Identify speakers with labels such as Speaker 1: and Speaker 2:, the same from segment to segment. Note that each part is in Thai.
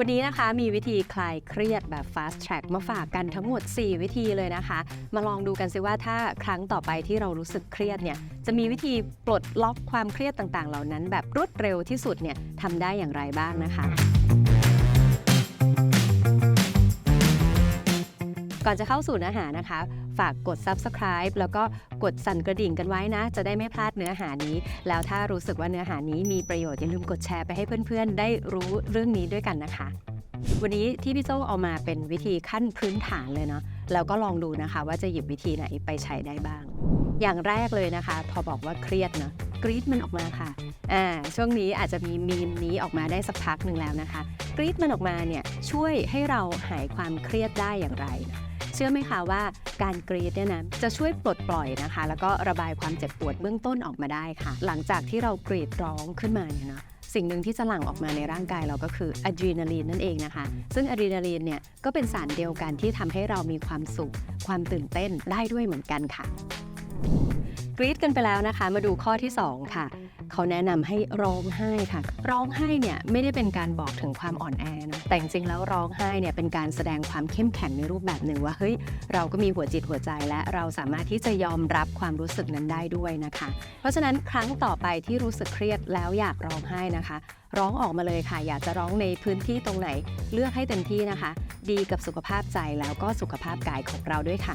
Speaker 1: วันนี้นะคะมีวิธีคลายเครียดแบบ fast track มาฝากกันทั้งหมด 4 วิธีเลยนะคะ มาลองดูกันสิว่าถ้าครั้งต่อไปที่เรารู้สึกเครียดเนี่ยจะมีวิธีปลดล็อกความเครียดต่างๆ เหล่านั้น แบบรวดเร็วที่สุดเนี่ยทำได้อย่างไรบ้างนะคะ ก่อนจะเข้าสู่เนื้อหานะคะ ฝากกด subscribe แล้วก็กดสั่นกระดิ่งกันไว้นะ จะได้ไม่พลาดเนื้อหานี้ แล้วถ้ารู้สึกว่าเนื้อหานี้มีประโยชน์อย่าลืมกดแชร์ไปให้เพื่อนๆ ได้รู้เรื่องนี้ด้วยกันนะคะ วันนี้ที่พี่โจเอามาเป็นวิธีขั้นพื้นฐานเลยเนาะแล้วก็ลองดูนะคะ ว่าจะหยิบวิธีไหนไปใช้ได้บ้าง อย่างแรกเลยนะคะ พอบอกว่าเครียดเนาะกรี๊ดมันออกมาค่ะอ่าช่วงนี้อาจจะมีมีมนี้ออกมาได้สักพักหนึ่งแล้วนะคะ กรี๊ดมันออกมาเนี่ยช่วยให้เราหายความเครียดได้อย่างไรนะ เชื่อไหมคะว่าการกรีดเนี่ยนะจะช่วยปลดปล่อยนะคะ แล้วก็ระบายความเจ็บปวดเบื้องต้นออกมาได้ค่ะ หลังจากที่เรากรีดร้องขึ้นมาเนี่ยนะสิ่งหนึ่งที่จะหลั่งออกมาในร่างกายเราก็คืออะดรีนาลีนนั่นเองนะคะ ซึ่งอะดรีนาลีนเนี่ยก็เป็นสารเดียวกันที่ทำให้เรามีความสุข ความตื่นเต้นได้ด้วยเหมือนกันค่ะ กรีดกันไปแล้วนะคะ มาดูข้อที่ 2 ค่ะ เขาแนะนำให้ร้องไห้ค่ะ ร้องไห้เนี่ยไม่ได้เป็นการบอกถึงความอ่อนแอนะแต่จริงๆแล้วร้องไห้เนี่ยเป็นการแสดงความเข้มแข็งในรูปแบบหนึ่งว่าเฮ้ยเราก็มีหัวจิตหัวใจและเราสามารถที่จะยอมรับความรู้สึกนั้นได้ด้วยนะคะ เพราะฉะนั้นครั้งต่อไปที่รู้สึกเครียดแล้วอยากร้องไห้นะคะ ร้องออกมาเลยค่ะ อยากจะร้องในพื้นที่ตรงไหน เลือกให้เต็มที่นะคะ ดีกับสุขภาพใจแล้วก็สุขภาพกายของเราด้วยค่ะ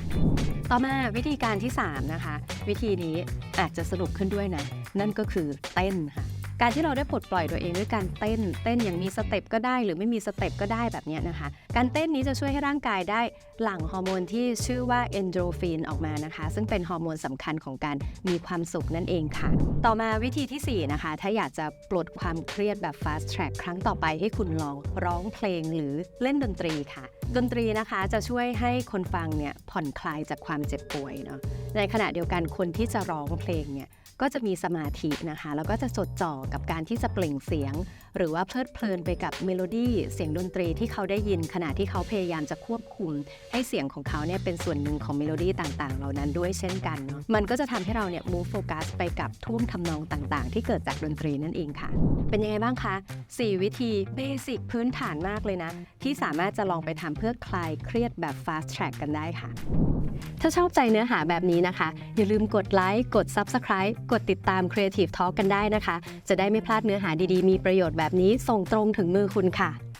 Speaker 1: ต่อมาวิธีการที่ 3 นะคะ วิธีนี้อาจจะสนุกขึ้นด้วยนะ นั่นก็คือเต้นค่ะการที่เราได้ปลดปล่อยตัวเองด้วยการเต้น เต้นอย่างมีสเต็ปก็ได้ หรือไม่มีสเต็ปก็ได้แบบนี้นะคะ การเต้นนี้จะช่วยให้ร่างกายได้หลั่งฮอร์โมนที่ชื่อว่าเอนโดรฟินออกมานะคะ ซึ่งเป็นฮอร์โมนสำคัญของการมีความสุขนั่นเองค่ะ ต่อมาวิธีทีสี่ 4 นะคะ ถ้าอยากจะปลดความเครียดแบบ fast track ครั้งต่อไปให้คุณลองร้องเพลงหรือเล่นดนตรีค่ะ ดนตรีนะคะจะช่วยให้คนฟังเนี่ยผ่อนคลายจากความเจ็บป่วยเนาะในขณะเดียวกันคนที่จะร้องเพลงเนี่ย ก็จะมีสมาธินะคะ แล้วก็จะจดจ่อกับการที่จะเปล่งเสียง หรือว่าเพลิดเพลินไปกับเมโลดี้เสียงดนตรีที่เขาได้ยินขณะที่เขาพยายามจะควบคุม ให้เสียงของเขาเนี่ยเป็นส่วนหนึ่งของเมโลดี้ต่างๆ เหล่านั้นด้วยเช่นกันเนาะมันก็จะทำให้เราเนี่ย move focus ไปกับท่วงทำนองต่างๆ ที่เกิดจากดนตรีนั่นเองค่ะ เป็นยังไงบ้างคะ 4 วิธีเบสิกพื้นฐานมากเลยนะ ที่สามารถจะลองไปทำเพื่อคลายเครียดแบบ fast track กันได้ค่ะ ถ้าชอบใจเนื้อหาแบบนี้นะคะ อย่าลืมกดไลค์กด Subscribe กดติดตาม Creative Talk กันได้นะคะ จะได้ไม่พลาดเนื้อหาดีๆ มีประโยชน์แบบนี้ส่งตรงถึงมือคุณค่ะ